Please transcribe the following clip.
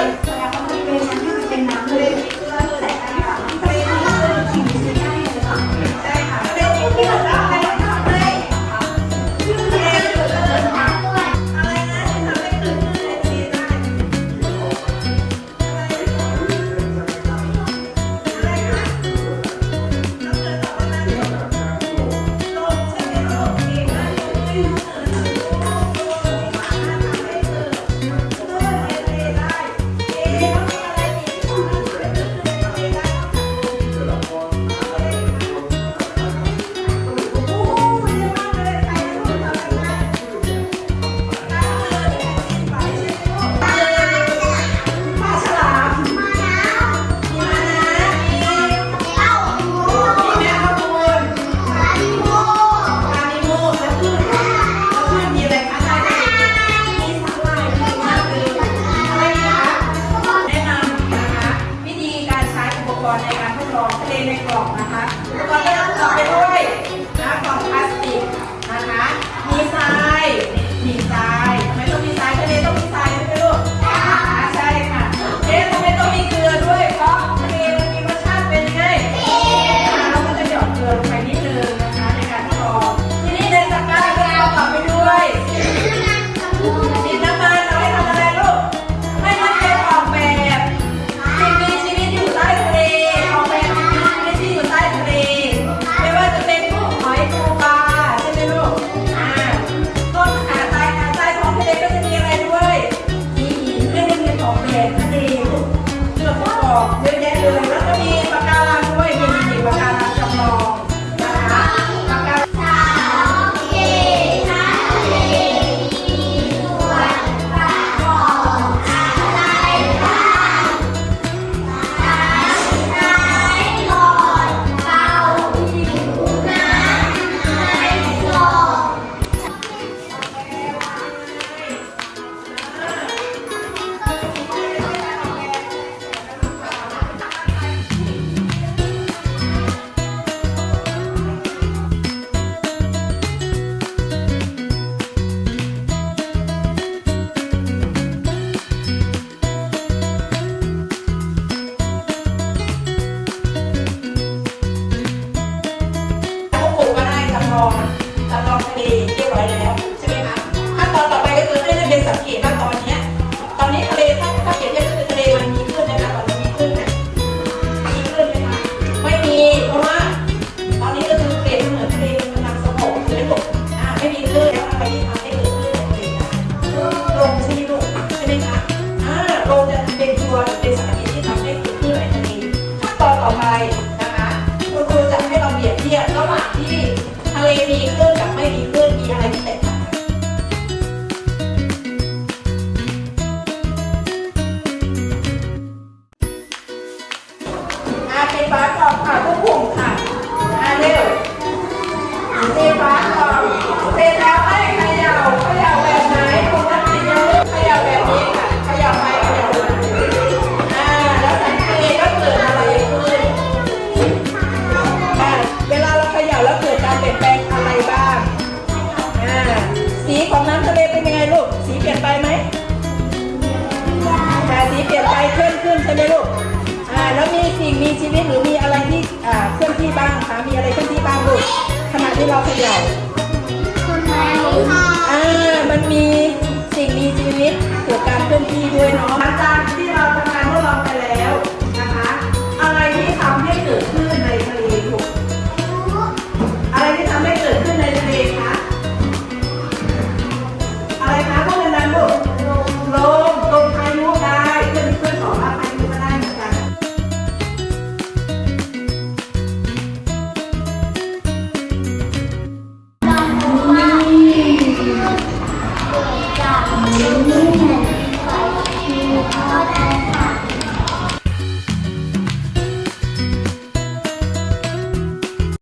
哎呀，我们这边很久没见南门了。 ไม่มีเพื่อนมีอะไรที่แตกาเซฟ้าตอบค่ะทุกกลุ่มค่ะอาเร็วเซฟ้าตอบเสร็จแล้ว ขึ้นใช่ไหมลูกอ่าแล้วมีสิ่งมีชีวิตหรือมีอะไรที่อ่าเคลื่อนที่บ้างคะมีอะไรเคลื่อนที่บ้างลูกขณะที่เราเขย่าคนไม้ค่ะอ่ามันมีสิ่งมีชีวิตเกี่ยวกับเคลื่อนที่ด้วยเนาะจ้า